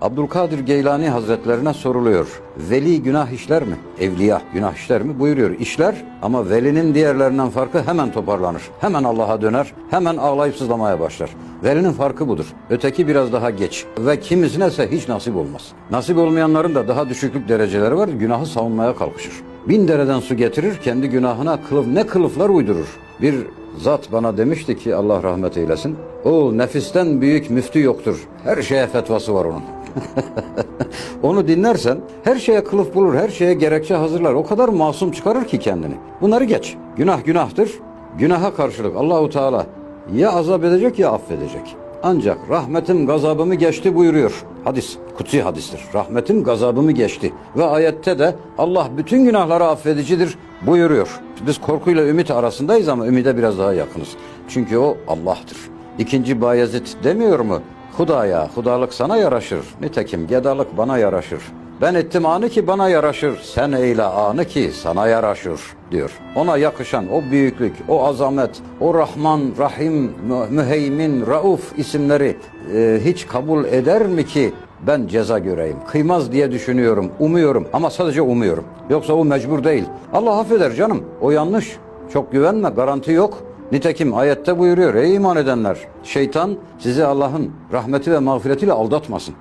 Abdülkadir Geylani Hazretlerine soruluyor. Veli günah işler mi? Evliya günah işler mi? Buyuruyor. İşler ama velinin diğerlerinden farkı hemen toparlanır. Hemen Allah'a döner. Hemen ağlayıp sızlamaya başlar. Velinin farkı budur. Öteki biraz daha geç. Ve kimisine ise hiç nasip olmaz. Nasip olmayanların da daha düşüklük dereceleri var. Günahı savunmaya kalkışır. Bin dereden su getirir, kendi günahına kılıf, ne kılıflar uydurur. Bir zat bana demişti ki Allah rahmet eylesin. Oğul nefisten büyük müftü yoktur. Her şeye fetvası var onun. Onu dinlersen her şeye kılıf bulur, her şeye gerekçe hazırlar. O kadar masum çıkarır ki kendini. Bunları geç. Günah günahtır. Günaha karşılık Allahu Teala ya azap edecek ya affedecek. Ancak rahmetim gazabımı geçti buyuruyor. Hadis, kutsi hadistir. Rahmetim gazabımı geçti. Ve ayette de Allah bütün günahları affedicidir buyuruyor. Biz korkuyla ümit arasındayız ama ümide biraz daha yakınız. Çünkü o Allah'tır. İkinci Bayezid demiyor mu? Hudaya, hudalık sana yaraşır. Nitekim gedalık bana yaraşır. Ben ettim anı ki bana yaraşır. Sen eyle anı ki sana yaraşır diyor. Ona yakışan o büyüklük, o azamet, o Rahman, Rahim, Mü- Müheymin, Rauf isimleri e, hiç kabul eder mi ki ben ceza göreyim? Kıymaz diye düşünüyorum, umuyorum ama sadece umuyorum. Yoksa o mecbur değil. Allah affeder canım. O yanlış. Çok güvenme, garanti yok. Nitekim ayette buyuruyor ey iman edenler şeytan sizi Allah'ın rahmeti ve mağfiretiyle aldatmasın.